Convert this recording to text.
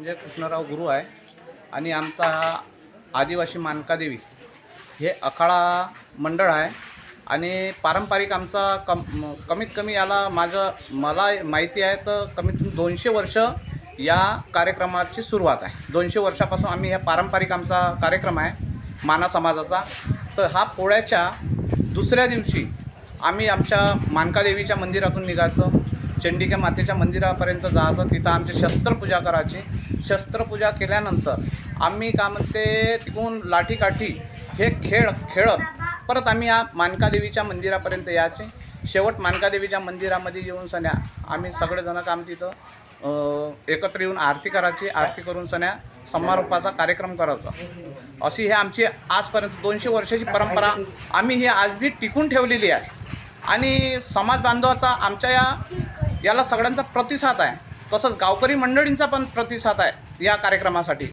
म्हणजे कृष्णराव गुरु आहे. आणि आमचा हा आदिवासी मानकादेवी हे अखाडा मंडळ आहे. आणि पारंपरिक आमचा कम कमीत कमी याला माझं मला माहिती आहे तर कमीत कमी दोनशे वर्ष या कार्यक्रमाची सुरुवात आहे. दोनशे वर्षापासून आम्ही ह्या पारंपरिक आमचा कार्यक्रम आहे माना समाजाचा. तर हा पोळ्याच्या दुसऱ्या दिवशी आम्ही आमच्या मानकादेवीच्या मंदिरातून निघायचं. चंडिका मातेच्या मंदिरापर्यंत जायचं. तिथं आमची शस्त्रपूजा करायची. शस्त्रपूजा केल्यानंतर आम्ही का म्हणते तिकडून लाठीकाठी हे खेळ खेळत परत आम्ही या मानकादेवीच्या मंदिरापर्यंत यायचे. शेवट मानकादेवीच्या मंदिरामध्ये येऊन सन्या आम्ही सगळेजण काम तिथं एकत्र येऊन आरती करायची. आरती करून सन्या समारोपाचा कार्यक्रम करायचा. अशी हे आमची आजपर्यंत दोनशे वर्षाची परंपरा आम्ही ही आजबी टिकून ठेवलेली आहे. आणि समाज बांधवाचा आमच्या या याला सगळ्यांचा प्रतिसाद आहे. तसंच गावकरी मंडळींचा पण प्रतिसाद आहे या कार्यक्रमासाठी.